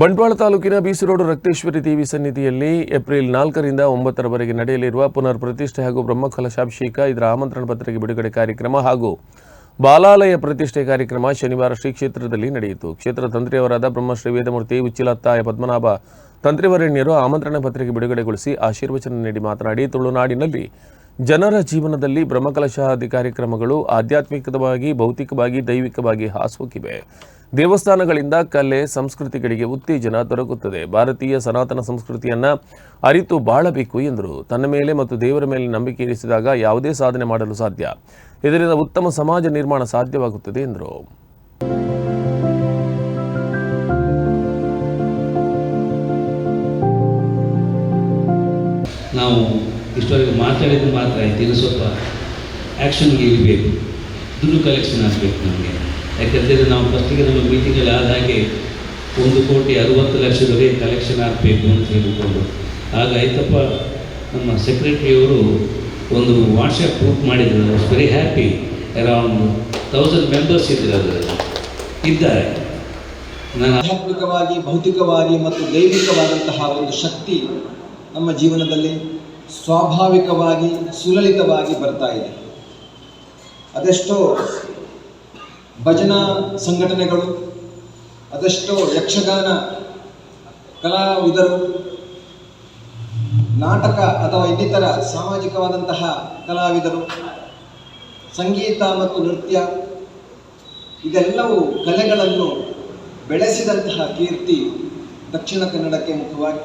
ಬಂಟ್ವಾಳ ತಾಲೂಕಿನ ಬೀಸರೋಡು ರಕ್ತೇಶ್ವರಿ ದೇವಿ ಸನ್ನಿಧಿಯಲ್ಲಿ ಏಪ್ರಿಲ್ ನಾಲ್ಕರಿಂದ ಒಂಬತ್ತರವರೆಗೆ ನಡೆಯಲಿರುವ ಪುನರ್ ಪ್ರತಿಷ್ಠೆ ಹಾಗೂ ಬ್ರಹ್ಮಕಲಶಾಭಿಷೇಕ, ಇದರ ಆಮಂತ್ರಣ ಪತ್ರಿಕೆ ಬಿಡುಗಡೆ ಕಾರ್ಯಕ್ರಮ ಹಾಗೂ ಬಾಲಾಲಯ ಪ್ರತಿಷ್ಠೆ ಕಾರ್ಯಕ್ರಮ ಶನಿವಾರ ಶ್ರೀ ಕ್ಷೇತ್ರದಲ್ಲಿ ನಡೆಯಿತು. ಕ್ಷೇತ್ರ ತಂತ್ರಿಯವರಾದ ಬ್ರಹ್ಮಶ್ರೀ ವೇದಮೂರ್ತಿ ಉಚ್ಚಿಲತ್ತಾಯ ಪದ್ಮನಾಭ, ತಂತ್ರಿವರಣ್ಯರು ಆಮಂತ್ರಣ ಪತ್ರಿಕೆ ಬಿಡುಗಡೆಗೊಳಿಸಿ ಆಶೀರ್ವಚನ ನೀಡಿ ಮಾತನಾಡಿ, ತುಳುನಾಡಿನಲ್ಲಿ ಜನರ ಜೀವನದಲ್ಲಿ ಬ್ರಹ್ಮಕಲಶಾದಿ ಕಾರ್ಯಕ್ರಮಗಳು ಆಧ್ಯಾತ್ಮಿಕವಾಗಿ, ಭೌತಿಕವಾಗಿ, ದೈವಿಕವಾಗಿ ಹಾಸೋಕಿವೆ ದೇವಸ್ಥಾನಗಳಿಂದ ಕಲೆ, ಸಂಸ್ಕೃತಿಗಳಿಗೆ ಉತ್ತೇಜನ ದೊರಕುತ್ತದೆ. ಭಾರತೀಯ ಸನಾತನ ಸಂಸ್ಕೃತಿಯನ್ನು ಅರಿತು ಬಾಳಬೇಕು ಎಂದರು. ತನ್ನ ಮೇಲೆ ಮತ್ತು ದೇವರ ಮೇಲೆ ನಂಬಿಕೆ ಇರಿಸಿದಾಗ ಯಾವುದೇ ಸಾಧನೆ ಮಾಡಲು ಸಾಧ್ಯ. ಇದರಿಂದ ಉತ್ತಮ ಸಮಾಜ ನಿರ್ಮಾಣ ಸಾಧ್ಯವಾಗುತ್ತದೆ ಎಂದರು. ನಾವು ಇಷ್ಟವರೆಗೆ ಮಾತಾಡಿದ್ದು ಮಾತ್ರ ಆಯ್ತು. ಇನ್ನು ಸ್ವಲ್ಪ ಆ್ಯಕ್ಷನ್ಗೆ ಇರಬೇಕು ದುಡ್ಡು ಕಲೆಕ್ಷನ್ ಆಗಬೇಕು ನಮಗೆ. ಯಾಕಂತೇಳಿದ್ರೆ ನಾವು ಫಸ್ಟಿಗೆ ನಮ್ಮ ಮೀಟಿಂಗಲ್ಲಿ ಆದ ಹಾಗೆ ಒಂದು ಕೋಟಿ ಅರುವತ್ತು ಲಕ್ಷದವರೆಗೆ ಕಲೆಕ್ಷನ್ ಆಗಬೇಕು ಅಂತ ಹೇಳಿಕೊಂಡು. ಆಗ ಆಯ್ತಪ್ಪ, ನಮ್ಮ ಸೆಕ್ರೆಟರಿಯವರು ಒಂದು ವಾಟ್ಸಪ್ ಗ್ರೂಪ್ ಮಾಡಿದ್ರು. Was very happy around thousand members ಇದ್ರು ಅದರಲ್ಲಿ. ಇದ್ದಾರೆ. ನಾನು ಆಧ್ಯಾತ್ಮಿಕವಾಗಿ, ಭೌತಿಕವಾಗಿ ಮತ್ತು ದೈವಿಕವಾದಂತಹ ಒಂದು ಶಕ್ತಿ ನಮ್ಮ ಜೀವನದಲ್ಲಿ ಸ್ವಾಭಾವಿಕವಾಗಿ, ಸುಲಲಿತವಾಗಿ ಬರ್ತಾ ಇದೆ. ಅದೆಷ್ಟೋ ಭಜನಾ ಸಂಘಟನೆಗಳು, ಅದೆಷ್ಟೋ ಯಕ್ಷಗಾನ ಕಲಾವಿದರು, ನಾಟಕ ಅಥವಾ ಇನ್ನಿತರ ಸಾಮಾಜಿಕವಾದಂತಹ ಕಲಾವಿದರು, ಸಂಗೀತ ಮತ್ತು ನೃತ್ಯ, ಇದೆಲ್ಲವೂ ಕಲೆಗಳನ್ನು ಬೆಳೆಸಿದಂತಹ ಕೀರ್ತಿ ದಕ್ಷಿಣ ಕನ್ನಡಕ್ಕೆ ಮುಖವಾಗಿ